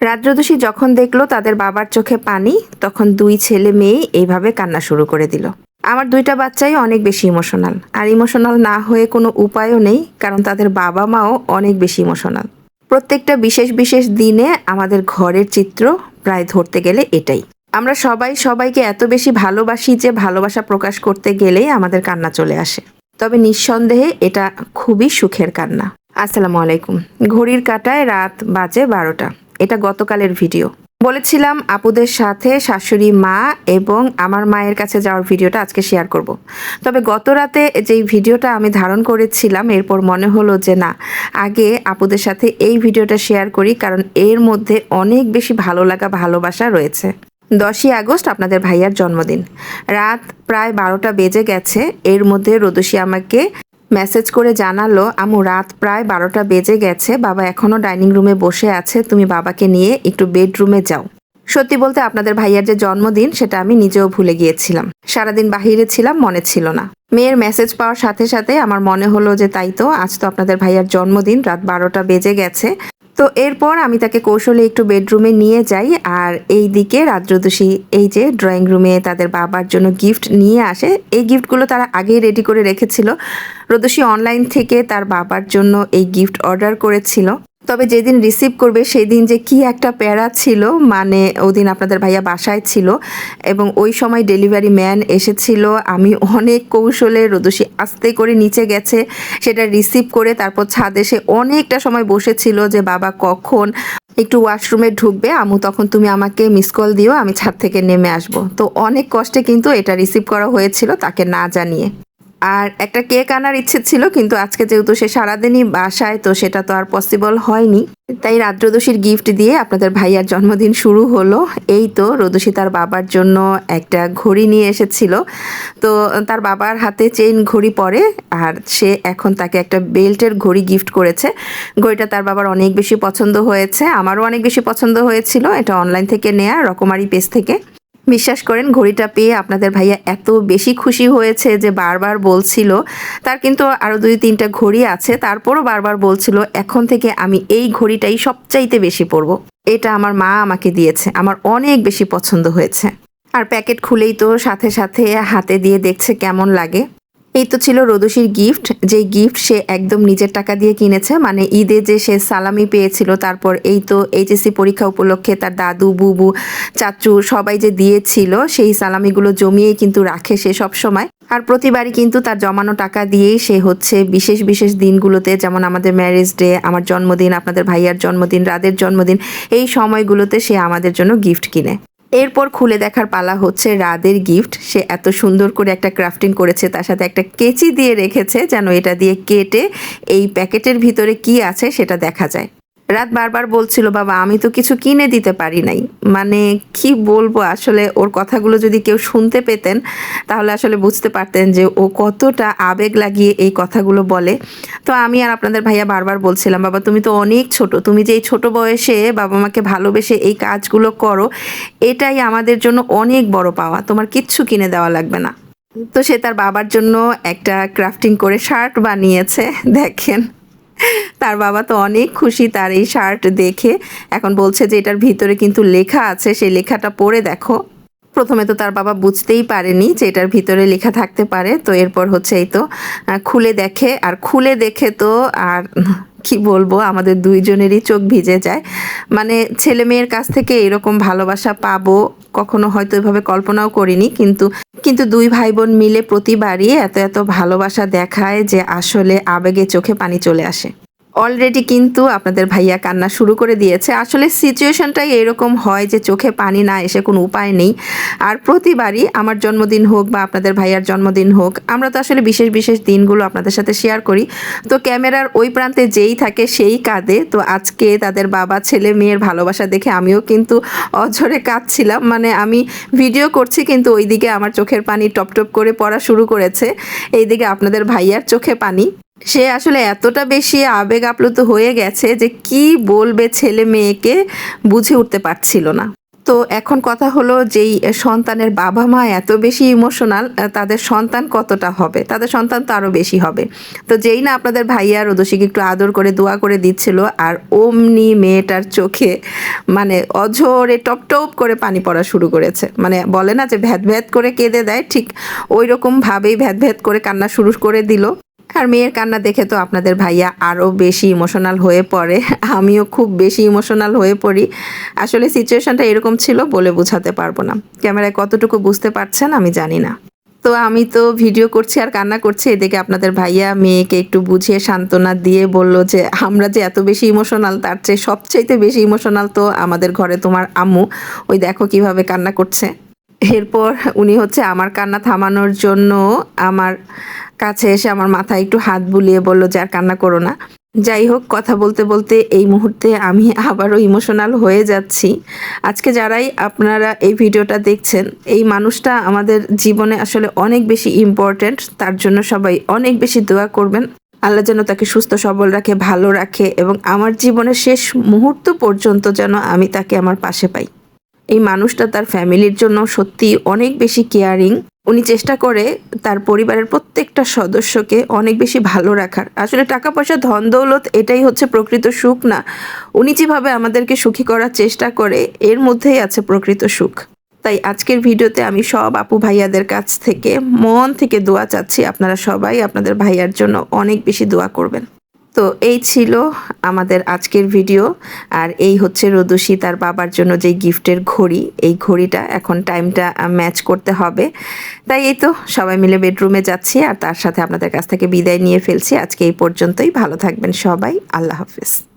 রাজ্যদোষী যখন দেখল তাদের বাবার চোখে পানি, তখন দুই ছেলে মেয়ে এইভাবে কান্না শুরু করে দিল। আমার দুইটা বাচ্চাই অনেক বেশি ইমোশনাল। আর ইমোশনাল না হয়ে কোনো উপায়ও নেই, কারণ তাদের বাবা মাও অনেক বেশি ইমোশনাল। প্রত্যেকটা বিশেষ বিশেষ দিনে আমাদের ঘরের চিত্র প্রায় ধরতে গেলে এটাই। আমরা সবাই সবাইকে এত বেশি ভালোবাসি যে ভালোবাসা প্রকাশ করতে গেলেই আমাদের কান্না চলে আসে। তবে নিঃসন্দেহে এটা খুবই সুখের কান্না। আসসালামু আলাইকুম। ঘড়ির কাটায় রাত বাজে বারোটা। এটা গতকালের ভিডিও। বলেছিলাম আপুদের সাথে শাশুড়ি মা এবং আমার মায়ের কাছে যাওয়ার ভিডিওটা আজকে শেয়ার করব। তবে গত রাতে যেই ভিডিওটা আমি ধারণ করেছিলাম, এরপর মনে হলো যে না, আগে আপুদের সাথে এই ভিডিওটা শেয়ার করি কারণ এর মধ্যে অনেক বেশি ভালো লাগা, ভালোবাসা রয়েছে। দশই আগস্ট আপনাদের ভাইয়ার জন্মদিন। রাত প্রায় বারোটা বেজে গেছে, এর মধ্যে রোদসী আমাকে মেসেজ করে জানালো, আমু, রাত প্রায় বারোটা বেজে গেছে, বাবা এখনও ডাইনিং রুমে বসে আছে, তুমি বাবাকে নিয়ে একটু বেডরুমে যাও। সত্যি বলতে আপনাদের ভাইয়ার যে জন্মদিন, সেটা আমি নিজেও ভুলে গিয়েছিলাম। সারাদিন বাহিরে ছিলাম, মনে ছিল না। মেয়ের মেসেজ পাওয়ার সাথে সাথে আমার মনে হলো যে, তাই তো, আজ তো আপনাদের ভাইয়ার জন্মদিন, রাত বারোটা বেজে গেছে। তো এরপর আমি তাকে কৌশলে একটু বেডরুমে নিয়ে যাই আর এই দিকে রাজ্যদোষী এই যে ড্রয়িং রুমে তাদের বাবার জন্য গিফট নিয়ে আসে। এই গিফটগুলো তারা আগেই রেডি করে রেখেছিল। রোদসী অনলাইন থেকে তার বাবার জন্য এই গিফট অর্ডার করেছিল। তবে যেদিন রিসিভ করবে সেই দিন যে কি একটা প্যারা ছিল মানে ওদিন আপনাদের ভাইয়া বাসায় ছিল এবং ওই সময় ডেলিভারি ম্যান এসেছিল। আমি অনেক কৌশলে রোদসী আস্তে করে নিচে গেছে, সেটা রিসিভ করে তারপর ছাদে সে অনেকটা সময় বসেছিল যে বাবা কখন একটু ওয়াশরুমে ঢুকবে আমু তখন তুমি আমাকে মিস কল দিও, আমি ছাদ থেকে নেমে আসব। তো অনেক কষ্টে কিন্তু এটা রিসিভ করা হয়েছিল তাকে না জানিয়ে। আর একটা কেক আনার ইচ্ছে ছিল, কিন্তু আজকে যেহেতু সে সারাদিনই বাসায়, তো সেটা তো আর পসিবল হয়নি। তাই রাত্রদোষীর গিফট দিয়ে আপনাদের ভাইয়ার জন্মদিন শুরু হলো। এই তো রোদসী তার বাবার জন্য একটা ঘড়ি নিয়ে এসেছিল। তো তার বাবার হাতে চেইন ঘড়ি পরে, আর সে এখন তাকে একটা বেল্টের ঘড়ি গিফট করেছে। ঘড়িটা তার বাবার অনেক বেশি পছন্দ হয়েছে, আমারও অনেক বেশি পছন্দ হয়েছিল। এটা অনলাইন থেকে নেয়া, রকমারি পেজ থেকে। বিশ্বাস করেন, ঘড়িটা পেয়ে আপনাদের ভাইয়া এত বেশি খুশি হয়েছে যে বারবার বলছিল। তার কিন্তু আরও দুই, তিনটা ঘড়ি আছে, তারপরও বারবার বলছিল, এখন থেকে আমি এই ঘড়িটাই সবচাইতে বেশি পরবো। এটা আমার মা আমাকে দিয়েছে, আমার অনেক বেশি পছন্দ হয়েছে। আর প্যাকেট খুলেই তো সাথে সাথে হাতে দিয়ে দেখছে কেমন লাগে। এই তো ছিল রোদসির গিফট যে গিফট সে একদম নিজের টাকা দিয়ে কিনেছে মানে ঈদে যে সে সালামি পেয়েছিল, তারপর এই তো এইচএসসি পরীক্ষা উপলক্ষে তার দাদু, বুবু, চাচু সবাই যে দিয়েছিল, সেই সালামিগুলো জমিয়ে কিন্তু রাখে সে সব সময় আর প্রতিবারই কিন্তু তার জমানো টাকা দিয়েই সে হচ্ছে বিশেষ বিশেষ দিনগুলোতে, যেমন আমাদের ম্যারেজ ডে আমার জন্মদিন, আপনাদের ভাইয়ার জন্মদিন, রাদের জন্মদিন, এই সময়গুলোতে সে আমাদের জন্য গিফট কিনে। এরপর খুলে দেখার পালা হচ্ছে রাদের গিফট সে এত সুন্দর করে একটা ক্রাফটিং করেছে, তার সাথে একটা কেচি দিয়ে রেখেছে, যেন এটা দিয়ে কেটে এই প্যাকেটের ভিতরে কি আছে সেটা দেখা যায়। রাত বারবার বলছিল, বাবা, আমি তো কিছু কিনে দিতে পারি নাই। মানে কি বলব, আসলে ওর কথাগুলো যদি কেউ শুনতে পেতেন, তাহলে আসলে বুঝতে পারতেন যে ও কতটা আবেগ লাগিয়ে এই কথাগুলো বলে। তো আমি আর আপনাদের ভাইয়া বারবার বলছিলাম, বাবা, তুমি তো অনেক ছোট, তুমি যে এই ছোট বয়সে বাবা মাকে ভালোবেসে এই কাজগুলো করো, এটাই আমাদের জন্য অনেক বড় পাওয়া, তোমার কিচ্ছু কিনে দেওয়া লাগবে না। তো সে তার বাবার জন্য একটা ক্রাফটিং করে শার্ট বানিয়েছে, দেখেন। তার বাবা তো অনেক খুশি তার এই শার্ট দেখে। এখন বলছে যে এটার ভিতরে কিন্তু লেখা আছে, সেই লেখাটা পড়ে দেখো। প্রথমে তো তার বাবা বুঝতেই পারেনি যে এটার ভিতরে লেখা থাকতে পারে। তো এরপর হচ্ছে এই তো খুলে দেখে, আর খুলে দেখে তো আর কি বলব, আমাদের দুইজনেরই চোখ ভিজে যায়। মানে ছেলে মেয়ের কাছ থেকে এরকম ভালোবাসা পাবো, কখনো হয়তো এভাবে কল্পনাও করিনি, কিন্তু কিন্তু দুই ভাই বোন মিলে প্রতিবারই এত এত ভালোবাসা দেখায় যে আসলে আবেগে চোখে পানি চলে আসে। অলরেডি কিন্তু আপনাদের ভাইয়া কান্না শুরু করে দিয়েছে। আসলে সিচুয়েশনটাই এরকম হয় যে চোখে পানি না এসে কোনো উপায় নেই। আর প্রতিবারই আমার জন্মদিন হোক বা আপনাদের ভাইয়ার জন্মদিন হোক, আমরা তো আসলে বিশেষ বিশেষ দিনগুলো আপনাদের সাথে শেয়ার করি। তো ক্যামেরার ওই প্রান্তে যেই থাকে সেই কাঁদে তো আজকে তাদের বাবা, ছেলে, মেয়ের ভালোবাসা দেখে আমিও কিন্তু অঝরে কাঁদছিলাম। মানে আমি ভিডিও করছি কিন্তু ওইদিকে আমার চোখের পানি টপ টপ করে পড়া শুরু করেছে। এইদিকে আপনাদের ভাইয়ার চোখে পানি। সে আসলে এতটা বেশি আবেগ আপ্লুত হয়ে গেছে যে কি বলবে ছেলে মেয়েকে বুঝে উঠতে পারছিল না। তো এখন কথা হলো যেই সন্তানের বাবা মা এত বেশি ইমোশনাল তাদের সন্তান কতটা হবে? তাদের সন্তান তো আরও বেশি হবে। তো যেই না আপনাদের ভাইয়া রোদসিকে একটু আদর করে, দোয়া করে দিচ্ছিল, আর অমনি মেয়েটার চোখে মানে অঝরে টপ টপ করে পানি পড়া শুরু করেছে। মানে বলে না যে ভ্যাদ ভ্যাদ করে কেঁদে দেয়, ঠিক ওই রকম ভাবেই ভ্যাদ ভ্যাদ করে কান্না শুরু করে দিল। আর মেয়ের কান্না দেখে তো আপনাদের ভাইয়া আরও বেশি ইমোশনাল হয়ে পড়ে। আমিও খুব বেশি ইমোশনাল হয়ে পড়ি। আসলে সিচুয়েশনটা এরকম ছিল বলে বোঝাতে পারব না। ক্যামেরায় কতটুকু বুঝতে পারছেন আমি জানি না। তো আমি তো ভিডিও করছি আর কান্না করছি, এদিকে আপনাদের ভাইয়া মেয়েকে একটু বুঝিয়ে সান্ত্বনা দিয়ে বলল যে, আমরা যে এত বেশি ইমোশনাল তার চেয়ে সবচাইতে বেশি ইমোশনাল তো আমাদের ঘরে তোমার আম্মু। ওই দেখো কীভাবে কান্না করছে। এরপর উনি হচ্ছে আমার কান্না থামানোর জন্য আমার কাছে এসে আমার মাথায় একটু হাত বুলিয়ে বলল যে আর কান্না করো না। যাই হোক, কথা বলতে বলতে এই মুহূর্তে আমি আবারও ইমোশনাল হয়ে যাচ্ছি। আজকে যারাই আপনারা এই ভিডিওটা দেখছেন, এই মানুষটা আমাদের জীবনে আসলে অনেক বেশি ইম্পর্ট্যান্ট তার জন্য সবাই অনেক বেশি দোয়া করবেন। আল্লাহ যেন তাকে সুস্থ, সবল রাখে, ভালো রাখে এবং আমার জীবনের শেষ মুহূর্ত পর্যন্ত যেন আমি তাকে আমার পাশে পাই। এই মানুষটা তার ফ্যামিলির জন্য সত্যি অনেক বেশি কেয়ারিং। উনি চেষ্টা করে তার পরিবারের প্রত্যেকটা সদস্যকে অনেক বেশি ভালো রাখার। আসলে টাকা পয়সা, ধন দৌলত এটাই হচ্ছে প্রকৃত সুখ না। উনি যেভাবে আমাদেরকে সুখী করার চেষ্টা করে, এর মধ্যেই আছে প্রকৃত সুখ। তাই আজকের ভিডিওতে আমি সব আপু ভাইয়াদের কাছ থেকে, মন থেকে দোয়া চাচ্ছি আপনারা সবাই আপনাদের ভাইয়ার জন্য অনেক বেশি দোয়া করবেন। তো এই ছিল আমাদের আজকের ভিডিও আর এই হচ্ছে রদুষি তার বাবার জন্য যে গিফটের ঘড়ি। এই ঘড়িটা এখন টাইমটা ম্যাচ করতে হবে। তাই এই তো, সবাই মিলে বেডরুমে যাচ্ছি আর তার সাথে আপনাদের কাছ থেকে বিদায় নিয়ে ফেলছি। আজকে এই পর্যন্তই। ভালো থাকবেন সবাই। আল্লাহ হাফিজ।